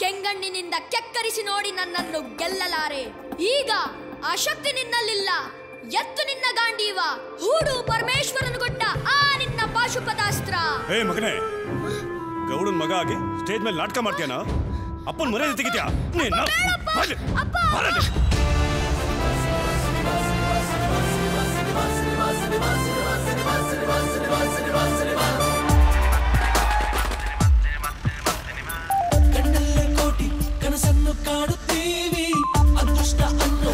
ಕೆಂಗಣ್ಣಿನಿಂದ ಕೆಕ್ಕರಿಸಿ ನೋಡಿ ನನ್ನನ್ನು ಗೆಲ್ಲಲಾರೆ. ಈಗ ಆ ಶಕ್ತಿ ನಿನ್ನಲ್ಲಿಲ್ಲ. ಎತ್ತು ನಿನ್ನ ಗಾಂಡೀವ. ಹೂಡು ಪರಮೇಶ್ವರನು ಕೊಟ್ಟ ಆ ನಿನ್ನ ಪಾಶುಪತಾಸ್ತ್ರ. ಏ ಮಗನೇ. ಗೌಡನ್ ಮಗ ಆಗಿ ಸ್ಟೇಜ್ ಮೇಲೆ ನಾಟಕ ಮಾಡ್ತೀಯನ? ಅಪ್ಪನ್ ಮರ್ಯಾದೆ ತೆಗಿತ್ಯಾ? ಅಪ್ಪ ಕಾಡುತ್ತೀವಿ ಅದೃಷ್ಟ ಅನ್ನೋ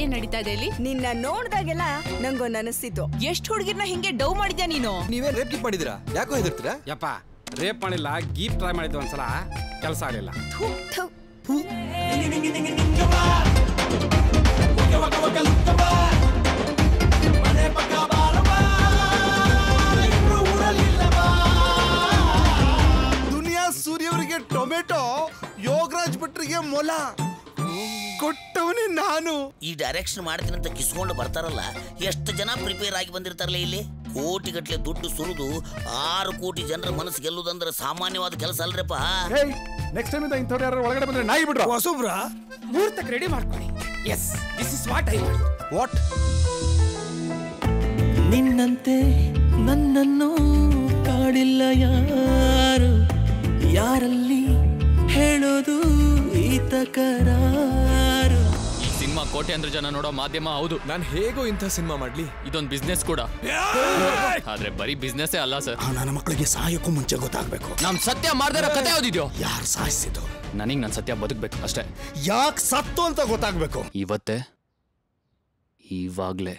ಏನ್ ನಡೀತಾ ಇದೆ ಇಲ್ಲಿ ನಿನ್ನ ನೋಡ್ದಾಗೆಲ್ಲ ನಂಗೊಂದು ಅನಿಸ್ತಿತ್ತು ಎಷ್ಟು ಹುಡುಗಿರ್ನ ಹಿಂಗೆ ಡೌ ಮಾಡಿದ್ಯಾ ನೀನು ನೀವೇನ್ ರೇಪ್ ಗಿಪ್ ಮಾಡಿದಿರಾ ಯಾಕೋ ಹೆದರ್ತೀರಾ ಯಪ್ಪ ರೇಪ್ ಮಾಡಿಲ್ಲ ಗೀಪ್ ಟ್ರೈ ಮಾಡಿದ್ವಿ ಒಂದ್ಸಲ ಕೆಲಸ ಆಗಲಿಲ್ಲ ದುನಿಯಾ ಮೊಲ. ಕೊಟ್ಟವನೇ ನಾನು. ಈ ಡೈರೆಕ್ಷನ್ ಮಾಡ್ತೀನಿ ಅಂತ ಕಿಸ್ಕೊಂಡು ಬರ್ತಾರಲ್ಲ ಎಷ್ಟು ಜನ ಪ್ರಿಪೇರ್ ಆಗಿ ಬಂದಿರ್ತಾರಲ್ಲ ಇಲ್ಲಿ? ಕೋಟಿಗಟ್ಲೆ ದುಡ್ಡು ಸುರಿದು ಆರು ಕೋಟಿ ಜನರ ಮನಸ್ಸು ಗೆಲ್ಲುದಂದ್ರೆ ಸಾಮಾನ್ಯವಾದ ಕೆಲಸ ಅಲ್ರಪ್ಪ. ನೆಕ್ಸ್ಟ್ ಟೈಮ್ ಇಂದ ಇಂಥವ್ರು ಯಾರು ಒಳಗಡೆ ಬಂದ್ರೆ ನಾಯಿ ಬಿಡ್ರ. ಹೊಸಬ್ರ? ಮುಹೂರ್ತಕ್ಕೆ ರೆಡಿ ಮಾಡ್ಕೊಳ್ಳಿ. Yes this is what I what ನಿನ್ನಂತೆ ನನ್ನನ್ನು ಕಾಡಿಲ್ಲ ಯಾರು? ಯಾರಲ್ಲಿ ಹೇಳೋದು? ಈತ ಕರಾರು. ಈ ಸಿನಿಮಾ ಕೋಟ್ಯಾಂತರ ಜನ ನೋಡೋ ಮಾಧ್ಯಮ ಹೌದು. ನಾನು ಹೇಗೋ ಇಂಥ ಸಿನಿಮಾ ಮಾಡ್ಲಿ? ಇದೊಂದು ಬಿಸ್ನೆಸ್ ಕೂಡ. ಆದ್ರೆ ಬರೀ ಬಿಸ್ನೆಸ್ ಅಲ್ಲ ಸರ್. ನನ್ನ ಮಕ್ಕಳಿಗೆ ಸಹಾಯಕ್ಕೂ ಮುಂಚೆ ಗೊತ್ತಾಗಬೇಕು. ನಮ್ ಸತ್ಯ ಮಾಡ್ದಿರೋ ಕತೆ ಯಾವ್ದಿದ್ಯೋ ಯಾರು ಸಾಯಿಸಿದ್ದು? ನನಗ್ ನನ್ನ ಸತ್ಯ ಬದುಕ್ಬೇಕು ಅಷ್ಟೇ. ಯಾಕೆ ಸತ್ತು ಅಂತ ಗೊತ್ತಾಗ್ಬೇಕು? ಇವತ್ತೇ ಇವಾಗ್ಲೇ.